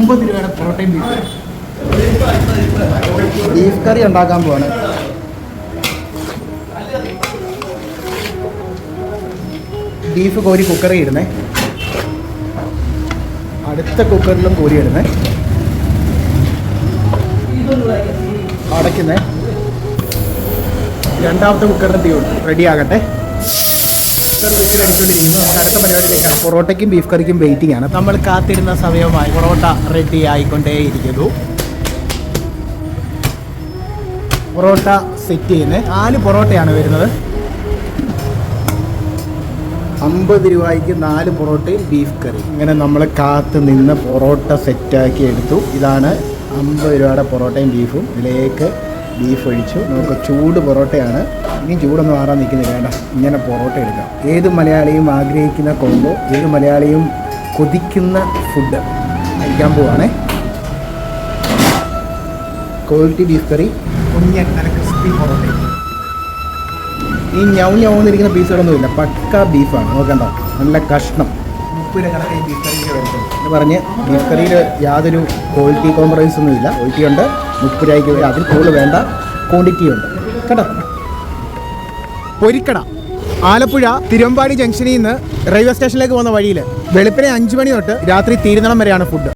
അമ്പത് രൂപയുടെ പൊറോട്ടയും ബീഫ് ബീഫ് കറി ഉണ്ടാക്കാൻ പോവാണ്. ബീഫ് കോരി കുക്കറിൽ ഇടുന്നേ. അടുത്ത കുക്കറിലും കോരി ഇടുന്നേ. അടയ്ക്കുന്നേ. രണ്ടാമത്തെ കുക്കറിന് തീ റെഡി ആകട്ടെ. പരിപാടിയിലേക്കാണ് പൊറോട്ടയ്ക്കും ബീഫ് കറിക്കും വെയിറ്റിംഗ് ആണ്. നമ്മൾ കാത്തിരുന്ന സമയമായി പൊറോട്ട റെഡി ആയിക്കൊണ്ടേയിരിക്കുന്നു. പൊറോട്ട സെറ്റ് ചെയ്യുന്നത് നാല് പൊറോട്ടയാണ് വരുന്നത്. അമ്പത് രൂപയ്ക്ക് നാല് പൊറോട്ടയും ബീഫ് കറി ഇങ്ങനെ നമ്മൾ കാത്ത് നിന്ന് പൊറോട്ട സെറ്റാക്കി എടുത്തു. ഇതാണ് അമ്പത് രൂപയുടെ പൊറോട്ടയും ബീഫും ഇതിലേക്ക് ബീഫ് ഒഴിച്ചു. നമുക്ക് ചൂട് പൊറോട്ടയാണ്. ഇനി ചൂടൊന്നും മാറാൻ നിൽക്കുന്നില്ല വേണ്ട. ഇങ്ങനെ പൊറോട്ട എടുക്കാം. ഏത് മലയാളിയും ആഗ്രഹിക്കുന്ന കോമ്പോ ഏത് മലയാളിയും കൊതിക്കുന്ന ഫുഡ് കഴിക്കാൻ പോവാണേ. ക്വാളിറ്റി ബീഫ് കറി കുഞ്ഞൻ നല്ല ക്രിസ്പി പൊറോട്ട. ഈ ഞൗ ഞൗന്നിരിക്കുന്ന പീസുകളൊന്നുമില്ല പക്ക ബീഫാണ് നോക്കണ്ട. നല്ല കഷ്ണം. മുപ്പത് കണക്കായി ബീഫ് കറിക്ക് വരുന്നത് എന്ന് പറഞ്ഞ് ബീഫ് കറിയിൽ യാതൊരു ക്വാളിറ്റി കോംപ്രമൈസ് ഒന്നുമില്ല ക്വാളിറ്റി ഉണ്ട്. മുപ്പുരായിക്ക് അതിൽ കൂടുതൽ വേണ്ട. ക്വാണ്ടിറ്റി ഉണ്ട്. കേട്ടോ? പൊരിക്കട. ആലപ്പുഴ തിരുവമ്പാടി ജംഗ്ഷനിൽ നിന്ന് റെയിൽവേ സ്റ്റേഷനിലേക്ക് പോകുന്ന വഴിയിൽ വെളുപ്പിനെ അഞ്ച് മണി തൊട്ട് രാത്രി തീരുന്നണം വരെയാണ് ഫുഡ്